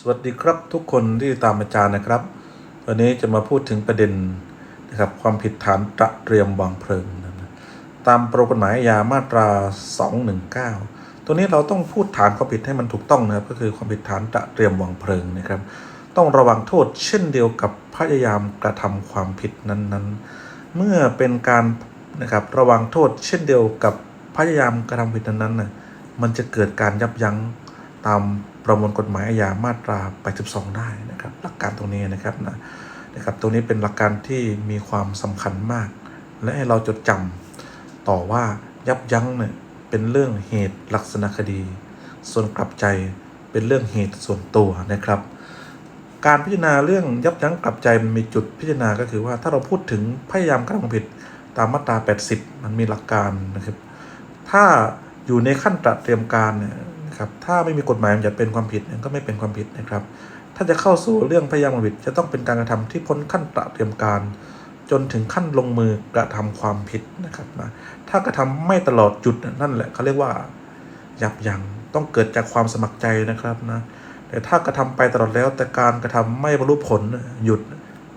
สวัสดีครับทุกคนที่ตามอาจารย์นะครับ วันนี้จะมาพูดถึงประเด็นนะครับความผิดฐานตระเตรียมวางเพลิงนะตามประมวลกฎหมายอาญามาตรา 219 ตัวนี้เราต้องพูดฐานความผิดให้มันถูกต้องนะครับ ก็คือความผิดฐานตระเตรียมวางเพลิงนะครับ ต้องระวังโทษเช่นเดียวกับพยายามกระทำความผิดนั้นๆ เมื่อเป็นการนะครับระวังโทษเช่นเดียวกับพยายามกระทำผิดนั้นๆนะมันจะเกิดการยับยั้งตาม ประมวลกฎหมายอาญามาตรา 82 ได้นะครับ หลักการตรงนี้นะครับนะนะครับตรงนี้เป็นหลักการที่มีความสำคัญมาก และให้เราจดจำต่อว่ายับยั้งเนี่ยเป็นเรื่องเหตุลักษณะคดี ส่วนกลับใจเป็นเรื่องเหตุส่วนตัวนะครับ การพิจารณาเรื่องยับยั้งกลับใจมันมีจุดพิจารณาก็คือว่าถ้าเราพูดถึงพยายามกระทำความผิดตามมาตรา 80 มันมีหลักการนะครับ ถ้าอยู่ในขั้นตระเตรียมการเนี่ย นะครับ ถ้าไม่มีกฎหมายบัญญัติเป็นความผิดก็ไม่เป็นความผิดนะครับ ถ้าจะเข้าสู่เรื่องพยายามความผิดจะต้องเป็นการกระทำที่พ้นขั้นตระเตรียมการ จนถึงขั้นลงมือกระทำความผิดนะครับนะถ้ากระทำไม่ตลอดจุดนั่นแหละเขาเรียกว่ายับยั้งต้องเกิดจากความสมัครใจนะครับนะแต่ถ้ากระทำไปตลอดแล้วแต่การกระทำไม่บรรลุผลหยุด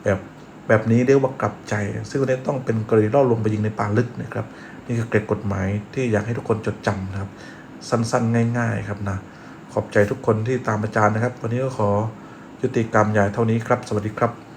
แบบแบบนี้เรียกว่ากลับใจ ซึ่งนี้ต้องเป็นกรณีล่อลวงไปยิงในป่าลึกนะครับ นี่คือเกร็ดกฎหมายที่อยากให้ทุกคนจดจำนะครับ สั้นๆ ง่าย ๆ ครับนะ ขอบใจทุกคนที่ตามอาจารย์นะครับ วันนี้ก็ขอยุติกรรมใหญ่เท่านี้ครับ สวัสดีครับ